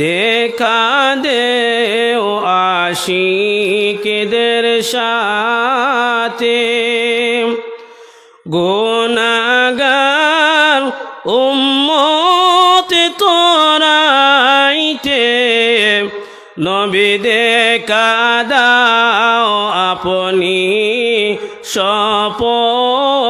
দেখা দে ও আশিকদের সাথে গোনাগার উম্মত তোরাইতে নবী দেখা দাও আপনি সপন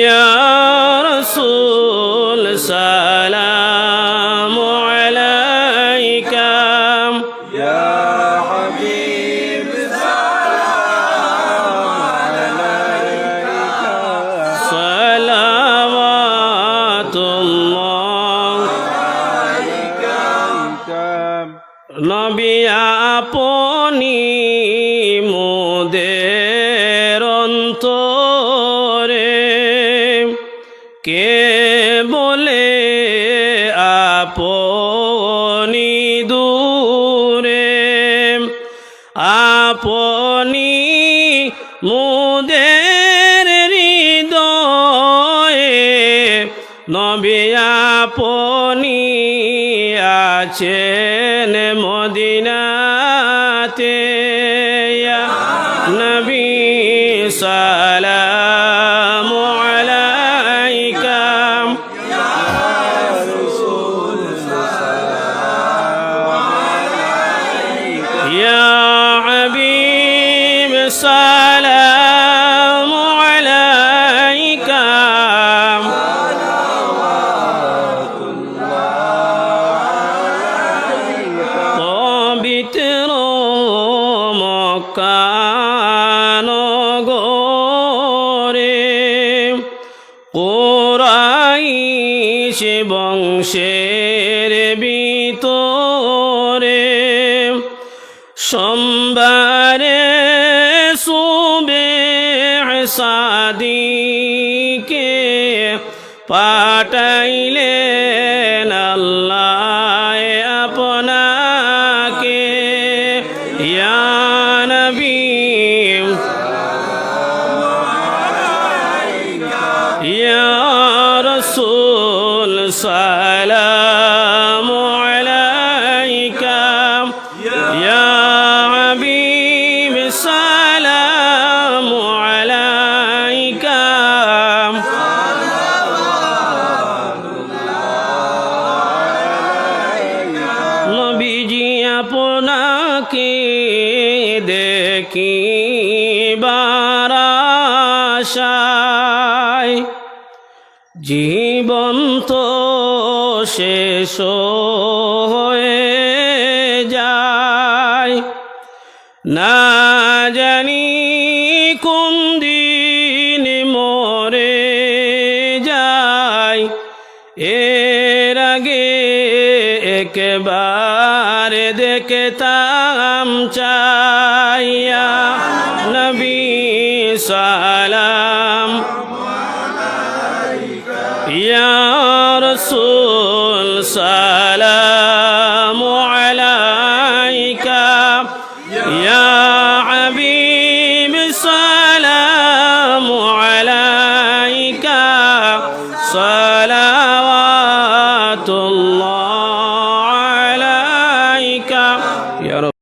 يا رسول سلام عليك. يا حبيب سلام عليك. صلوات الله. عليك نبي أبوني কে বলে আপনি দূরে? আপনি মুদের হৃদয়ে নবী আপনি আছেন মদিনাতে। নবী সালামু পবিত্র মকানগরে কোরাইশ বংশের ভিতরে সোমবারে সুবে সাদিকে পাঠাইলেন ইয়া নবী ইয়া রসুল সালামু আপনাকে দেখি বারাশায়? জীবন তো শেষ হয়ে যায়। না জানি কোন দেখতাম চাইয়া নবী সালাম ইয়া রসুল সালামু আলাইকা ইয়া হাবিব সালামু আলাইকা